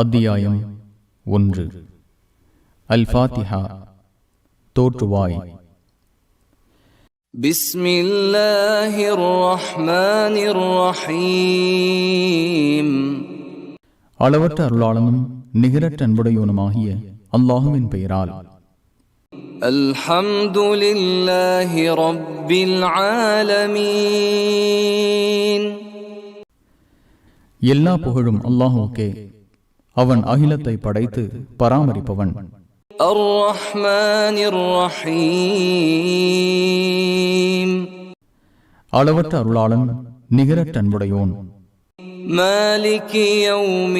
அத்தியாயம் ஒன்று. அல் ஃபாத்திஹா தோற்றுவாய். பிஸ்மில்லாஹிர் ரஹ்மானிர் ரஹீம் அளவற்ற அருளாளனும் நிகரற்ற அன்புடையவனுமாகிய அல்லாஹுவின் பெயரால். அல்ஹம்துலில்லாஹி ரப்பில் ஆலமீன் எல்லா புகழும் அல்லாஹுக்கே அவன் அகிலத்தை படைத்து பராமரிப்பவன் الرحمن الرحيم அளவற்ற அருளாளன் நிகரற்ற அன்புடையோன் مالك يوم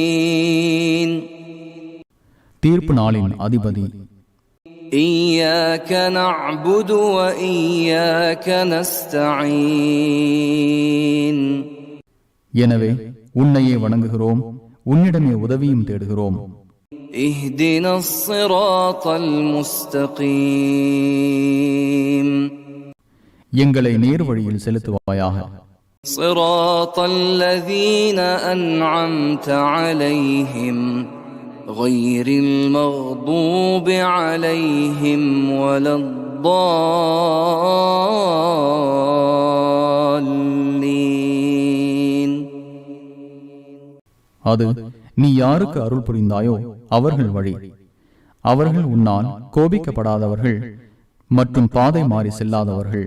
الدين தீர்ப்பு நாளின் அதிபதி إياك نعبد وإياك نستعين எனவே உன்னையே வணங்குகிறோம் உன்னிடமே உதவியும் தேடுகிறோம் اهدنا الصراط المستقيم எங்களை நேர் வழியில் செலுத்துவாயாக صراط الذين أنعمت عليهم غير المغضوب عليهم ولا الضالين அது நீ யாருக்கு அருள் புரிந்தாயோ அவர்கள் வழி. அவர்கள் உன்னால் கோபிக்கப்படாதவர்கள் மற்றும் பாதை மாறி செல்லாதவர்கள்.